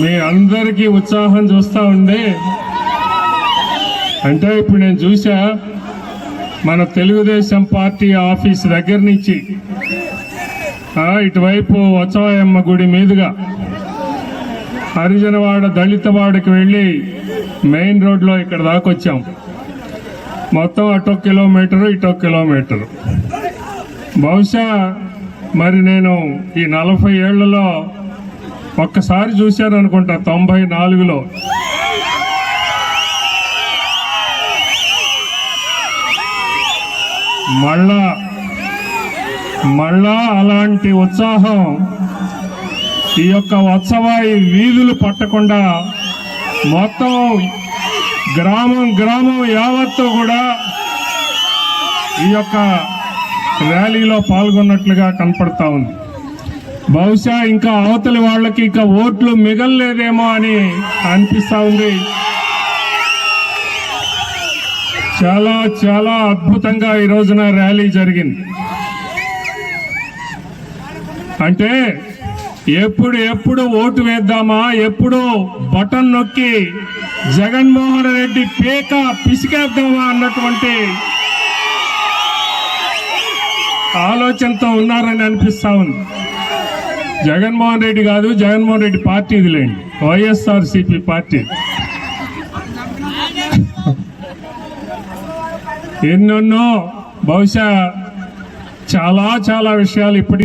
మీ అందరికీ ఉత్సాహం చూస్తా ఉండే. అంటే ఇప్పుడు నేను చూసా మన తెలుగుదేశం పార్టీ ఆఫీస్ దగ్గర నుంచి ఇటువైపు వచ్చాయమ్మ గుడి మీదుగా హరిజనవాడ దళితవాడకి వెళ్ళి మెయిన్ రోడ్లో ఇక్కడ దాకా వచ్చాం మొత్తం అటో కిలోమీటరు ఇటో కిలోమీటరు. బహుశా మరి నేను ఈ నలభై ఏళ్ళలో ఒక్కసారి చూశాను అనుకుంటా తొంభై నాలుగులో. మళ్ళా మళ్ళా అలాంటి ఉత్సాహం ఈ యొక్క ఉత్సవాయి వీధులు పట్టకుండా మొత్తం గ్రామం గ్రామం యావత్తు కూడా ఈ యొక్క ర్యాలీలో పాల్గొన్నట్లుగా కనపడతా ఉంది. బహుశా ఇంకా అవతలి వాళ్ళకి ఇంకా ఓట్లు మిగలలేదేమో అని అనిపిస్తా ఉంది. చాలా చాలా అద్భుతంగా ఈ రోజున ర్యాలీ జరిగింది. అంటే ఎప్పుడు ఎప్పుడు ఓటు వేద్దామా? ఎప్పుడు బటన్ నొక్కి జగన్మోహన్ రెడ్డి పేక పిసికేద్దామా అన్నటువంటి ఆలోచనతో ఉన్నారని అనిపిస్తా ఉంది. జగన్మోహన్ రెడ్డి కాదు జగన్మోహన్ రెడ్డి పార్టీ ఇదిలేండి. వైఎస్ఆర్ సిపి పార్టీ. ఎన్నెన్నో బహుశా చాలా చాలా విషయాలు ఇప్పటికీ